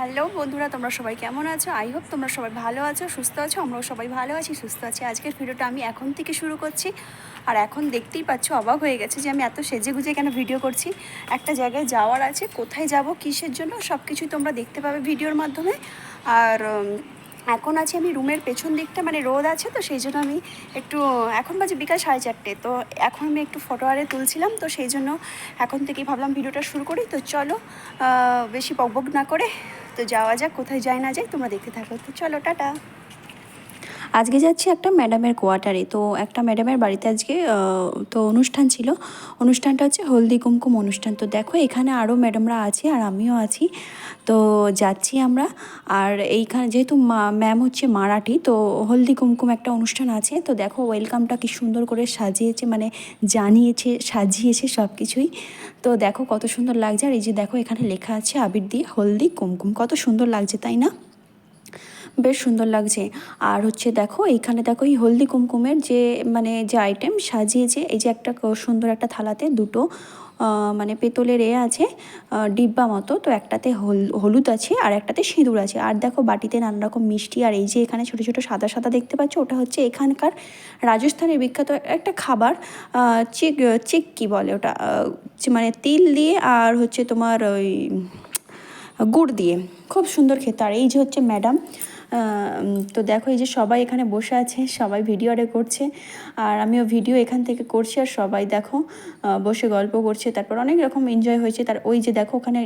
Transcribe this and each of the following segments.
Hello বন্ধুরা, তোমরা সবাই কেমন আছো? আই হোপ তোমরা সবাই ভালো আছো, সুস্থ আছো, আমরাও সবাই ভালো আছি, সুস্থ আছি। আজকের ভিডিওটা আমি এখন থেকে শুরু করছি। আর এখন দেখতেই পাচ্ছ, অবাক হয়ে গেছে যে আমি এত সেজে গুজে কেন ভিডিও করছি। একটা জায়গায় যাওয়ার আছে, কোথায় যাব, কিসের জন্য সব কিছুই তোমরা দেখতে পাবে ভিডিওর মাধ্যমে। আর এখন আছি আমি রুমের পেছন দিকটা মানে রোদ আছে তো, সেই জন্য আমি একটু, এখন বাজে বিকাল সাড়ে চারটে, তো এখন আমি একটু ফটো আরে তুলছিলাম, তো সেই জন্য এখন থেকেই ভাবলাম ভিডিওটা শুরু করি। তো চলো বেশি বকবক না করে তো যাওয়া যাক, কোথায় যায় না যায় তোমরা দেখতে থাকো। তো চলো, টাটা। আজকে যাচ্ছি একটা ম্যাডামের কোয়ার্টারে। তো একটা ম্যাডামের বাড়িতে আজকে তো অনুষ্ঠান ছিল। অনুষ্ঠানটা হচ্ছে হলদি কুমকুম অনুষ্ঠান। তো দেখো, এখানে আরও ম্যাডামরা আছে আর আমিও আছি। তো যাচ্ছি আমরা। আর এইখানে যেহেতু ম্যাম হচ্ছে মারাঠি, তো হলদি কুমকুম একটা অনুষ্ঠান আছে। তো দেখো, ওয়েলকামটা কি সুন্দর করে সাজিয়েছে মানে জানিয়েছে, সাজিয়েছে সব কিছুই তো দেখো কত সুন্দর লাগছে। আর এই যে দেখো এখানে লেখা আছে, আবির দিয়ে হলদি কুমকুম। কত সুন্দর লাগছে, তাই না? বেশ সুন্দর লাগছে। আর হচ্ছে দেখো, এইখানে দেখো এই হলদি কুমকুমের যে মানে যে আইটেম সাজিয়েছে, এই যে একটা সুন্দর একটা থালাতে দুটো মানে পেতলের এ আছে ডিব্বা মতো, তো একটাতে হল, হলুদ আছে আর একটাতে সিঁদুর আছে। আর দেখো বাটিতে নানা রকম মিষ্টি আর এই যে এখানে ছোটো ছোটো সাদা সাদা দেখতে পাচ্ছ, ওটা হচ্ছে এখানকার রাজস্থানের বিখ্যাত একটা খাবার চিক চিক কি বলে ওটা মানে তিল দিয়ে আর হচ্ছে তোমার ওই গুড় দিয়ে। খুব সুন্দর খেতে। আর এই যে হচ্ছে ম্যাডাম তো দেখো, এই যে সবাই এখানে বসে আছে, সবাই ভিডিও আরে করছে, আর আমিও ভিডিও এখান থেকে করছি, আর সবাই দেখো বসে গল্প করছে, তারপর অনেক রকম এনজয় হয়েছে। তার ওই যে দেখো, ওখানে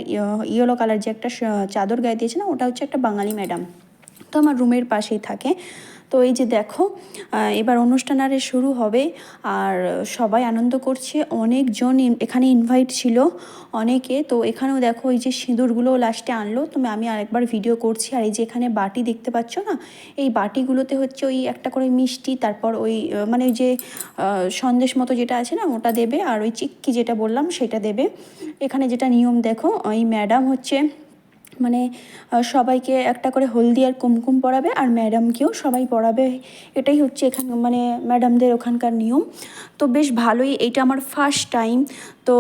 ইয়েলো কালার যে একটা চাদর গায়ে দিয়েছে না, ওটা হচ্ছে একটা বাঙালি ম্যাডাম তো আমার রুমের পাশেই থাকে। তো এই যে দেখো এবার অনুষ্ঠান আরে শুরু হবে, আর সবাই আনন্দ করছে, অনেকজন এখানে ইনভাইট ছিল অনেকে, তো এখানেও দেখো এই যে সিঁদুরগুলো লাস্টে আনলো, তো আমি আরেকবার ভিডিও করছি, আর এই যে এখানে বাটি দেখতে পাচ্ছ না, এই বাটিগুলোতে হচ্ছে ওই একটা করে মিষ্টি, তারপর ওই মানে ওই যে সন্দেশ মতো যেটা আছে না, ওটা দেবে, আর ওই চিক্কি যেটা বললাম সেটা দেবে। এখানে যেটা নিয়ম দেখো, ওই ম্যাডাম হচ্ছে মানে সবাইকে একটা করে হলদি আর কুমকুম পরাবে আর ম্যাডামকেও সবাই পরাবে। এটাই হচ্ছে এখান মানে ম্যাডামদের ওখানকার নিয়ম। তো বেশ ভালোই, এইটা আমার ফার্স্ট টাইম তো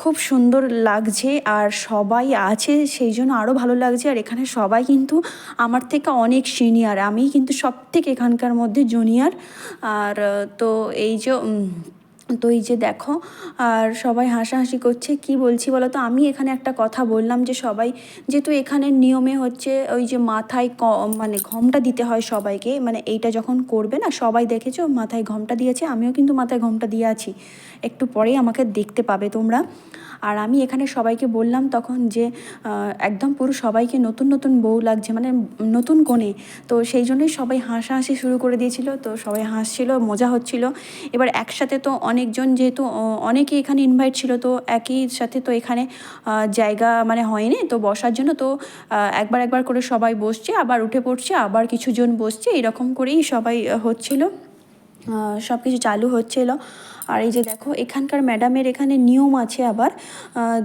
খুব সুন্দর লাগছে আর সবাই আছে, সেই জন্য আরও ভালো লাগছে। আর এখানে সবাই কিন্তু আমার থেকে অনেক সিনিয়র আমি কিন্তু সব থেকে এখানকার মধ্যে জুনিয়র আর, তো এই যে তো এই যে দেখো, আর সবাই হাসাহাসি করছে, কি বলছি বলো তো আমি এখানে একটা কথা বললাম যে সবাই, যেহেতু এখানের নিয়মে হচ্ছে ওই যে মাথায় ক- মানে ঘমটা দিতে হয় সবাইকে মানে এইটা যখন করবে না, সবাই দেখেছ মাথায় ঘমটা দিয়েছে, আমিও কিন্তু মাথায় ঘমটা দিয়ে আছি। একটু পরেই আমাকে দেখতে পাবে তোমরা। আর আমি এখানে সবাইকে বললাম তখন যে একদম পুরো সবাইকে নতুন নতুন বউ লাগছে মানে নতুন কোণে তো সেই জন্যই সবাই হাসাহাসি শুরু করে দিয়েছিল, তো সবাই হাসছিল, মজা হচ্ছিল। এবার একসাথে তো অনেকজন যেহেতু অনেকে এখানে ইনভাইট ছিল, তো একই সাথে তো এখানে জায়গা মানে হয়নি, তো বসার জন্য তো একবার একবার করে সবাই বসছে, আবার উঠে পড়ছে, আবার কিছুজন বসছে, এরকম করেই সবাই হচ্ছিল। সব কিছু চালু হচ্ছিল। আর এই যে দেখো, এখানকার ম্যাডামের এখানে নিয়ম আছে আবার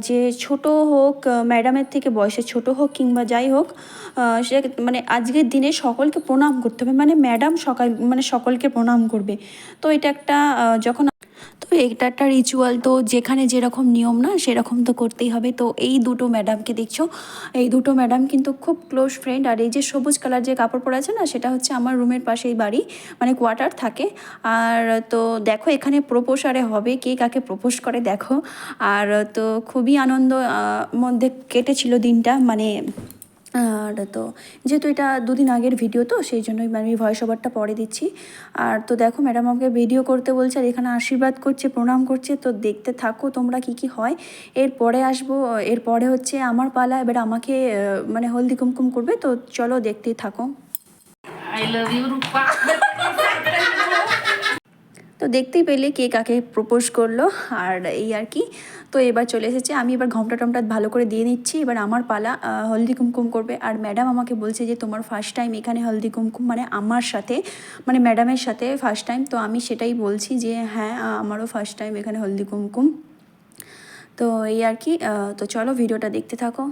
যে ছোট হোক ম্যাডামের থেকে বয়সে ছোট হোক কিংবা যাই হোক সে মানে আজকের দিনে সকলকে প্রণাম করতে হবে। মানে ম্যাডাম সকাল মানে সকলকে প্রণাম করবে। তো এটা একটা যখন তো এটা একটা রিচুয়াল তো যেখানে যেরকম নিয়ম না, সেরকম তো করতেই হবে। তো এই দুটো ম্যাডামকে দেখছ। এই দুটো ম্যাডাম কিন্তু খুব ক্লোজ ফ্রেন্ড আর এই যে সবুজ কালার যে কাপড় পরে আছে না, সেটা হচ্ছে আমার রুমের পাশেই বাড়ি মানে কোয়ার্টার থাকে। আর তো দেখো এখানে প্রপোজ আরে হবে, কে কাকে প্রপোজ করে দেখো। আর তো খুবই আনন্দ মধ্যে কেটেছিল দিনটা মানে আর তো যেহেতু এটা দুদিন আগের ভিডিও তো সেই জন্যই আমি ভয়েস ওভারটা পরে দিচ্ছি। আর তো দেখো ম্যাডাম আমাকে ভিডিও করতে বলছে আর এখানে আশীর্বাদ করছে, প্রণাম করছে। তো দেখতে থাকো তোমরা কি কি হয়। এরপরে আসব, এরপরে হচ্ছে আমার পালা, এবার আমাকে মানে হলদি কুমকুম করবে। তো চলো দেখতেই থাকো। I love you Rupa. তো দেখতেই পেলে কে কাকে প্রপোজ করল আর এই আর কি। তো এবার চলে এসেছে, আমি এবার ঘমটা টমটা ভালো করে দিয়ে নিচ্ছি, এবার আমার পালা হলদি কুমকুম করবে। আর ম্যাডাম আমাকে বলছে যে, তোমার ফার্স্ট টাইম এখানে হলদি কুমকুম মানে আমার সাথে মানে ম্যাডামের সাথে ফার্স্ট টাইম তো আমি সেটাই বলছি যে হ্যাঁ আমারও ফার্স্ট টাইম এখানে হলদি কুমকুম। তো এই আর কি তো চলো ভিডিওটা দেখতে থাকো।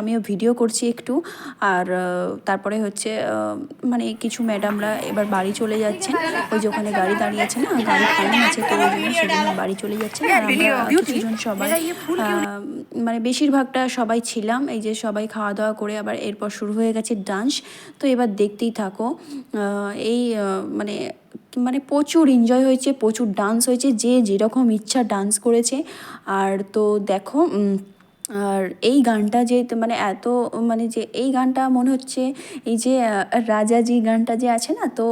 আমিও ভিডিও করছি একটু। আর তারপরে হচ্ছে মানে কিছু ম্যাডামরা এবার বাড়ি চলে যাচ্ছেন। ওই যে ওখানে গাড়ি দাঁড়িয়েছে না গাড়ি টাইম আছে তো ওই জন্য সেজন্য বাড়ি চলে যাচ্ছেন। আর আমরা কিছুজন সবাই মানে বেশিরভাগটা সবাই ছিলাম। এই যে সবাই খাওয়া দাওয়া করে আবার এরপর শুরু হয়ে গেছে ডান্স তো এবার দেখতেই থাকো এই মানে মানে প্রচুর এনজয় হয়েছে প্রচুর ডান্স হয়েছে। যে যেরকম ইচ্ছা ডান্স করেছে। আর তো দেখো আর এই গানটা যে মানে এত মানে যে এই গানটা মনে হচ্ছে এই যে রাজাজি গানটা যে আছে না, তো